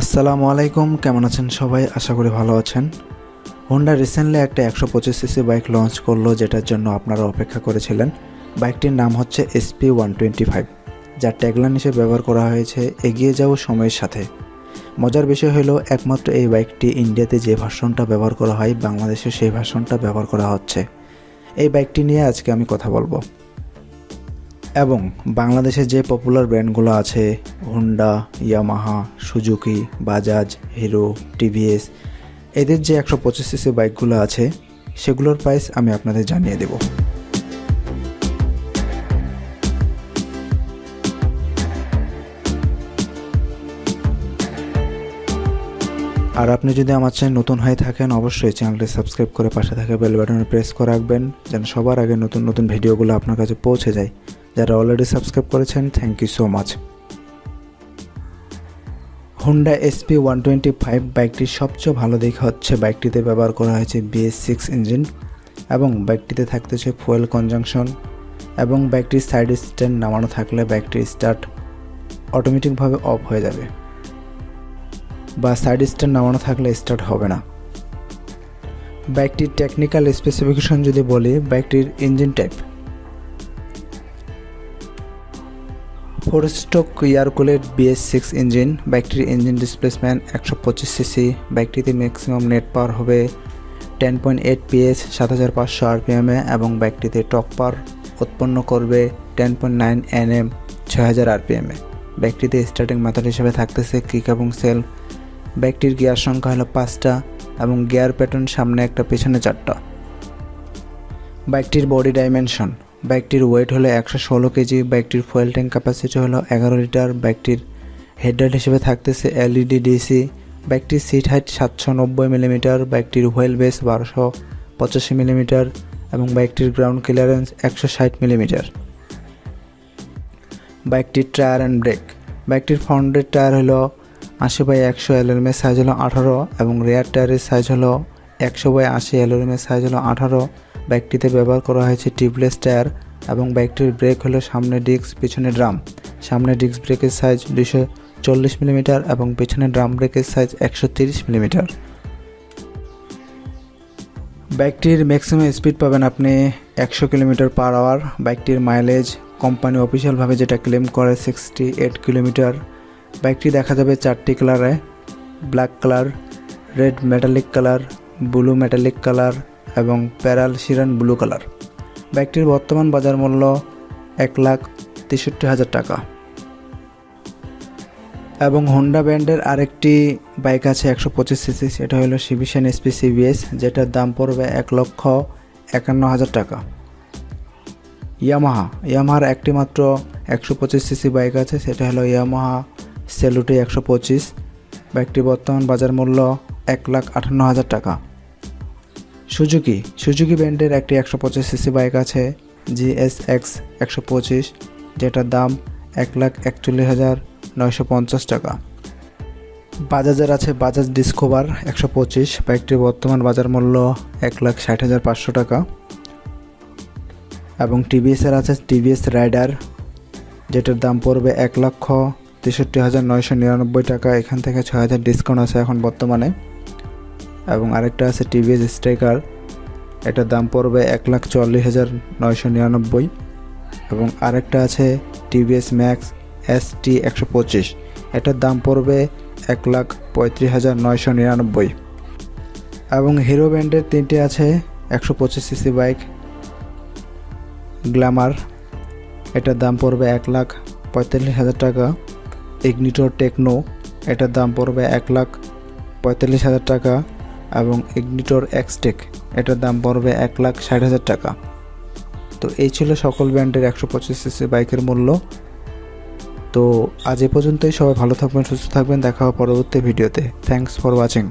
আসসালামু আলাইকুম, কেমন আছেন সবাই? আশা করি ভালো আছেন। হোন্ডা রিসেন্টলি একটা একশো পঁচিশ সিসি বাইক লঞ্চ করল, যেটার জন্য আপনারা অপেক্ষা করেছিলেন। বাইকটির নাম হচ্ছে এসপি ওয়ান টোয়েন্টি ফাইভ যার ট্যাগলাইন হিসেবে ব্যবহার করা হয়েছে, এগিয়ে যাও সময়ের সাথে। মজার বিষয় হলো, একমাত্র এই বাইকটি ইন্ডিয়াতে যে ভার্সনটা ব্যবহার করা হয়, বাংলাদেশে সেই ভার্সনটা ব্যবহার করা হচ্ছে। এই বাইকটি নিয়ে আজকে আমি কথা বলব। এবং বাংলাদেশে যে পপুলার ব্র্যান্ডগুলো আছে Honda Yamaha Suzuki Bajaj Hero TVS এদের যে একশো পঁচিশ সিসি বাইকগুলো আছে, সেগুলোর প্রাইস আমি আপনাদের জানিয়ে দেব। আর আপনি যদি আমার চ্যানেল নতুন হয়ে থাকেন, অবশ্যই চ্যানেলটি সাবস্ক্রাইব করে পাশে থাকা বেল বাটনে প্রেস করে রাখবেন, যেন সবার আগে নতুন নতুন ভিডিওগুলো আপনার কাছে পৌঁছে যায়। যারা অলরেডি সাবস্ক্রাইব করেছেন thank you so much Honda SP one twenty five বাইকটির সবচেয়ে ভালো দিক হচ্ছে বাইকটিতে ব্যবহার করা হয়েছে বিএস সিক্স ইঞ্জিন এবং বাইকটিতে থাকতেছে ফুয়েল কনজাংশন এবং বাইকটির সাইড স্ট্যান্ড নামানো থাকলে বাইকটির স্টার্ট অটোমেটিকভাবে অফ হয়ে যাবে বা সাইড স্ট্যান্ড নামানো থাকলে স্টার্ট হবে না। বাইকটির টেকনিক্যাল স্পেসিফিকেশন যদি বলি বাইকটির engine type four stroke air cooled BS six engine বাইকটির ইঞ্জিন ডিসপ্লেসমেন্ট একশো পঁচিশ সিসি বাইকটিতে ম্যাক্সিমাম নেট পাওয়ার হবে টেন পয়েন্ট এইট পিএস সাত হাজার পাঁচশো আরপিএমে এবং বাইকটিতে টপ পাওয়ার উৎপন্ন করবে ten point nine N M ছয় হাজার আরপিএমে বাইকটিতে স্টার্টিং মেথড হিসেবে থাকতেছে কিক এবং সেলফ বাইকটির গিয়ার সংখ্যা হলো পাঁচটা এবং গিয়ার প্যাটার্ন সামনে একটা পেছনে চারটা। বাইকটির বডি ডাইমেনশন বাইকটির ওয়েট হলো একশো ষোলো কেজি বাইকটির ফুয়েল ট্যাঙ্ক ক্যাপাসিটি হলো এগারো লিটার বাইকটির হেডলাইট হিসেবে থাকতেছে এলইডি ডিসি বাইকটির সিট হাইট সাতশো নব্বই মিলিমিটার বাইকটির হুইল বেস বারোশো পঁচাশি মিলিমিটার এবং বাইকটির গ্রাউন্ড ক্লিয়ারেন্স একশো ষাট মিলিমিটার বাইকটির টায়ার অ্যান্ড ব্রেক বাইকটির ফ্রন্টের টায়ার হলো আশি বাই একশো এলএলএমের সাইজ হলো আঠারো এবং রেয়ার টায়ারের সাইজ হলো একশো বাই আশি এলএলএমের সাইজ হলো আঠারো। বাইকটিতে ব্যবহার করা হয়েছে টিউবলেস টায়ার এবং বাইকটির ব্রেক হলো সামনে ডিস্ক, পিছনে ড্রাম। সামনে ডিস্ক ব্রেকের সাইজ দুশো চল্লিশ মিলিমিটার এবং পেছনে ড্রাম ব্রেকের সাইজ একশো তিরিশ মিলিমিটার। বাইকটির ম্যাক্সিমাম স্পিড পাবেন আপনি একশো কিলোমিটার পার আওয়ার। বাইকটির মাইলেজ কোম্পানি অফিসিয়ালভাবে যেটা ক্লেম করে সিক্সটি এইট কিলোমিটার। বাইকটি দেখা যাবে চারটি কালারে, black colour, red metallic colour, blue metallic colour এবং প্যারাল শিরান ব্লু কালার। বাইকটির বর্তমান বাজার মূল্য এক লাখ তেষট্টি হাজার টাকা। এবং হোন্ডা ব্র্যান্ডের আরেকটি বাইক আছে একশো পঁচিশ সিসি, সেটা হলো সিভিশন এসপি সিবিএস যেটার দাম পড়বে এক লক্ষ একান্ন হাজার টাকা। ইয়ামাহা ইয়ামাহার একটি মাত্র একশো পঁচিশ সিসি বাইক আছে, সেটা হলো ইয়ামাহা সেলুটি একশো পঁচিশ। বাইকটির বর্তমান বাজার মূল্য এক লাখ আটান্ন হাজার টাকা। সুজুকি সুজুকি ব্র্যান্ডের একটি একশো পঁচিশ সিসি বাইক আছে জিএসএক্স একশো পঁচিশ, যেটার দাম এক লাখ একচল্লিশ হাজার নয়শো পঞ্চাশ টাকা। বাজাজের আছে বাজাজ ডিসকোভার একশো পঁচিশ, বাইকটির বর্তমান বাজার মূল্য এক লাখ ষাট হাজার পাঁচশো টাকা। এবং টিভিএসের আছে টিভিএস রাইডার, যেটার দাম পড়বে এক লক্ষ তেষট্টি হাজার নয়শো নিরানব্বই টাকা। এখান থেকে ছয় হাজার ডিসকাউন্ট আছে এখন বর্তমানে। এবং আরেকটা আছে টিভিএস স্ট্রাইকার। এটার দাম পড়বে এক লাখ চল্লিশ হাজার নয়শো নিরানব্বই। এবং আরেকটা আছে টিভিএস ম্যাক্স এস টি একশো পঁচিশ। এটার দাম পড়বে এক লাখ পঁয়ত্রিশ হাজার নয়শো নিরানব্বই। এবং হিরো ব্র্যান্ডের তিনটি আছে একশো পঁচিশ সিসি বাইক, গ্ল্যামার। এটার দাম পড়বে এক লাখ পঁয়তাল্লিশ হাজার টাকা। ইগনিটোর টেকনো, এটার দাম পড়বে এক লাখ পঁয়তাল্লিশ হাজার টাকা। এবং ইগনিটোর এক্সটেক এটার দাম পড়বে এক লাখ ষাট হাজার টাকা। তো এই ছিল সকল ব্র্যান্ডের একশো পঁচিশ সিসি বাইকের মূল্য। তো আজ এ পর্যন্তই, সবাই ভালো থাকবেন, সুস্থ থাকবেন, দেখা হবে পরবর্তী ভিডিওতে। Thanks for watching